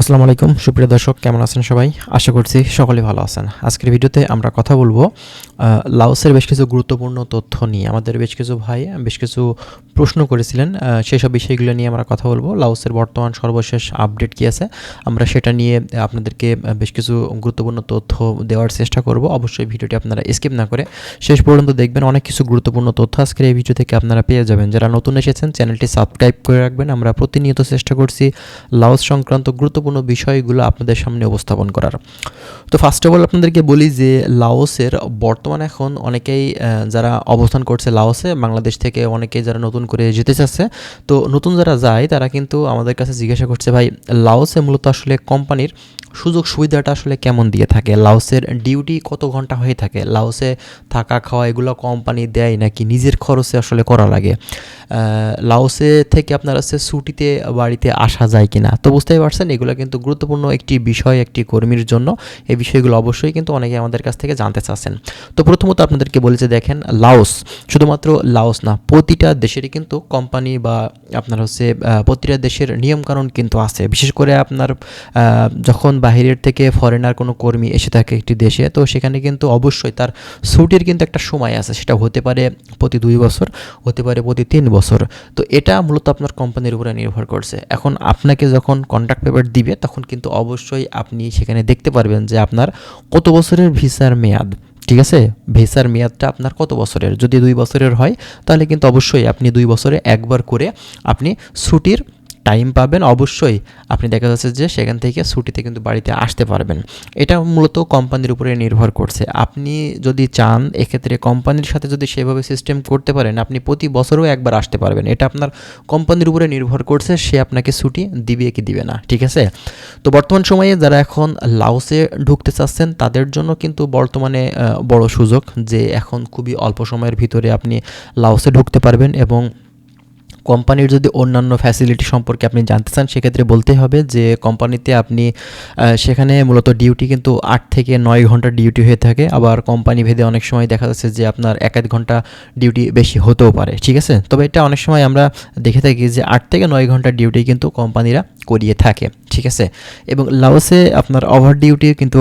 আসসালামু আলাইকুম, সুপ্রিয় দর্শক, কেমন আছেন সবাই? আশা করছি সকলে ভালো আছেন। আজকের ভিডিওতে আমরা কথা বলব লাওসের বেশ কিছু গুরুত্বপূর্ণ তথ্য নিয়ে। আমাদের বেশ কিছু ভাই বেশ কিছু প্রশ্ন করেছিলেন সেসব বিষয়গুলো নিয়ে আমরা কথা বলব। লাওসের বর্তমান সর্বশেষ আপডেট কী আছে? আমরা সেটা নিয়ে আপনাদেরকে বেশ কিছু গুরুত্বপূর্ণ তথ্য দেওয়ার চেষ্টা করব। অবশ্যই ভিডিওটি আপনারা স্কিপ না করে শেষ পর্যন্ত দেখবেন। অনেক কিছু গুরুত্বপূর্ণ তথ্য আজকের এই ভিডিও থেকে আপনারা পেয়ে যাবেন। যারা নতুন এসেছেন, চ্যানেলটি সাবস্ক্রাইব করে রাখবেন। আমরা প্রতিনিয়ত চেষ্টা করছি লাওস সংক্রান্ত গুরুত্বপূর্ণ বিষয়গুলো আপনাদের সামনে উপস্থাপন করার। তো ফার্স্ট অফ অল আপনাদেরকে বলি যে লাওসের বর্তমান এখন অনেকেই যারা অবস্থান করছে লাওসে, বাংলাদেশ থেকে অনেকেই যারা নতুন করে যেতে চাচ্ছে, তো নতুন যারা যায়, তারা কিন্তু আমাদের কাছে জিজ্ঞাসা করছে, ভাই, লাওসে মূলত আসলে কোম্পানির সুযোগ সুবিধাটা আসলে কেমন দিয়ে থাকে? লাওসের ডিউটি কত ঘণ্টা হয়ে থাকে? লাওসে থাকা খাওয়া এগুলো কোম্পানি দেয় নাকি নিজের খরচে আসলে করা লাগে? লাওসে থেকে আপনার হচ্ছে ছুটিতে, বাড়িতে আসা যায় কিনা? তো বুঝতেই পারছেন, এগুলো কিন্তু গুরুত্বপূর্ণ একটি বিষয়, একটি কর্মীর জন্য। এই বিষয়গুলো অবশ্যই কিন্তু অনেকে আমাদের কাছ থেকে জানতে চাচ্ছেন। তো প্রথমত আপনাদেরকে বলেছে দেখেন, লাওস। শুধুমাত্র লাওস না, প্রতিটা দেশেরই কিন্তু কোম্পানি বা আপনার হচ্ছে প্রতিটা দেশের নিয়মকানুন কিন্তু আছে। বিশেষ করে আপনার যখন বাহিরের থেকে ফরেনার কোনো কর্মী এসে থাকে একটি দেশে, তো সেখানে কিন্তু অবশ্যই তার ছুটির কিন্তু একটা সময় আছে। সেটা হতে পারে প্রতি দুই বছর, হতে পারে প্রতি তিন বছর। তো এটা মূলত আপনার কোম্পানির উপরে নির্ভর করছে। এখন আপনাকে যখন কন্ট্রাক্ট পেপার দিবে তখন কিন্তু অবশ্যই আপনি সেখানে দেখতে পারবেন যে আপনার কত বছরের ভিসার মেয়াদ, ঠিক আছে? ভিসার মেয়াদটা আপনার কত বছরের? যদি দুই বছরের হয়, তাহলে কিন্তু অবশ্যই আপনি দুই বছরে একবার করে আপনি ছুটির টাইম পাবেন, অবশ্যই আপনি দেখা যাচ্ছে যে সেখান থেকে ছুটিতে কিন্তু বাড়িতে আসতে পারবেন। এটা মূলত কোম্পানির উপরে নির্ভর করছে। আপনি যদি চান, এক্ষেত্রে কোম্পানির সাথে যদি সেভাবে সিস্টেম করতে পারেন, আপনি প্রতি বছরও একবার আসতে পারবেন। এটা আপনার কোম্পানির উপরে নির্ভর করছে, সে আপনাকে ছুটি দিবে কি দিবে না, ঠিক আছে? তো বর্তমান সময়ে যারা এখন লাউসে ঢুকতে চাচ্ছেন, তাদের জন্য কিন্তু বর্তমানে বড় সুযোগ যে এখন খুবই অল্প সময়ের ভিতরে আপনি লাউসে ঢুকতে পারবেন এবং কোম্পানির যদি অন্যান্য ফ্যাসিলিটি সম্পর্কে আপনি জানতে চান, সেক্ষেত্রে বলতে হবে যে কোম্পানিতে আপনি সেখানে মূলত ডিউটি কিন্তু আট থেকে নয় ঘণ্টা ডিউটি হয়ে থাকে। আবার কোম্পানি ভেদে অনেক সময় দেখা যাচ্ছে যে আপনার এক এক ঘণ্টা ডিউটি বেশি হতেও পারে, ঠিক আছে? তবে এটা অনেক সময় আমরা দেখে থাকি যে আট থেকে নয় ঘণ্টা ডিউটি কিন্তু কোম্পানিরা করিয়ে থাকে। ঠিক আছে? এবং লাওসে আপনার ওভার ডিউটি কিন্তু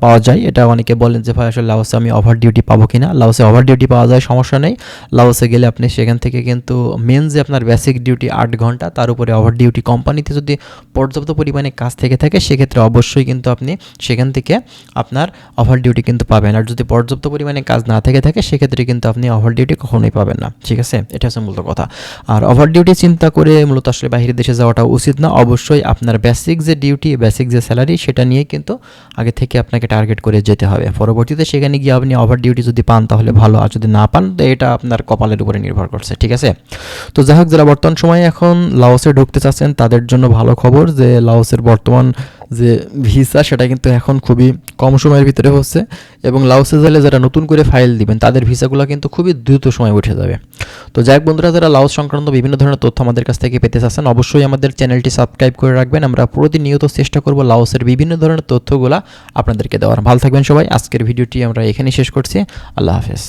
পাওয়া যায়। এটা অনেকে বলেন যে, ভাই, আসলে লাওসে আমি ওভার ডিউটি পাবো কিনা? লাওসে ওভার ডিউটি পাওয়া যায়, সমস্যা নেই। লাওসে গেলে আপনি সেখান থেকে কিন্তু মেন যে আপনার বেসিক ডিউটি আট ঘণ্টা, তার উপরে ওভার ডিউটি কোম্পানিতে যদি পর্যাপ্ত পরিমাণে কাজ থেকে থাকে, সেক্ষেত্রে অবশ্যই কিন্তু আপনি সেখান থেকে আপনার ওভার ডিউটি কিন্তু পাবেন। আর যদি পর্যাপ্ত পরিমাণে কাজ না থেকে থাকে, সেক্ষেত্রে কিন্তু আপনি ওভার ডিউটি কখনোই পাবেন না। ঠিক আছে? এটা হচ্ছে মূলত কথা। আর ওভার ডিউটি চিন্তা করে মূলত আসলে বাইরের দেশে যাওয়াটা উচিত না। অবশ্যই আপনার বেসিক যে ডিউটি বেসিক যে স্যালারি সেটা নিয়ে কিন্তু আগে থেকে আপনাকে টার্গেট করে যেতে হবে। পরবর্তীতে সেখানে গিয়ে আপনি ওভার ডিউটি যদি পান, তাহলে ভালো। আর যদি না পান, তো এটা আপনার কপালের উপরে নির্ভর করছে, ঠিক আছে? তো যাই হোক, যারা বর্তমান সময়ে এখন লাওসে ঢুকতে চাচ্ছেন, তাদের জন্য ভালো খবর যে লাওসের বর্তমান যে ভিসা সেটা কিন্তু এখন খুবই কম সময়ের ভিতরে হচ্ছে। এবং লাওসে গেলে যারা নতুন করে ফাইল দিবেন, তাদের ভিসাগুলো কিন্তু খুবই দ্রুত সময় উঠে যাবে। তো যাই বন্ধুরা, যারা লাওস সংক্রান্ত বিভিন্ন ধরনের তথ্য আমাদের কাছ থেকে পেতে চাচ্ছেন, অবশ্যই আমাদের চ্যানেলটি সাবস্ক্রাইব করে রাখবেন। আমরা প্রতিনিয়ত চেষ্টা করব লাউসের বিভিন্ন ধরনের তথ্যগুলো আপনাদেরকে দেওয়ার। ভালো থাকবেন সবাই। আজকের ভিডিওটি আমরা এখানেই শেষ করছি। আল্লাহ হাফেজ।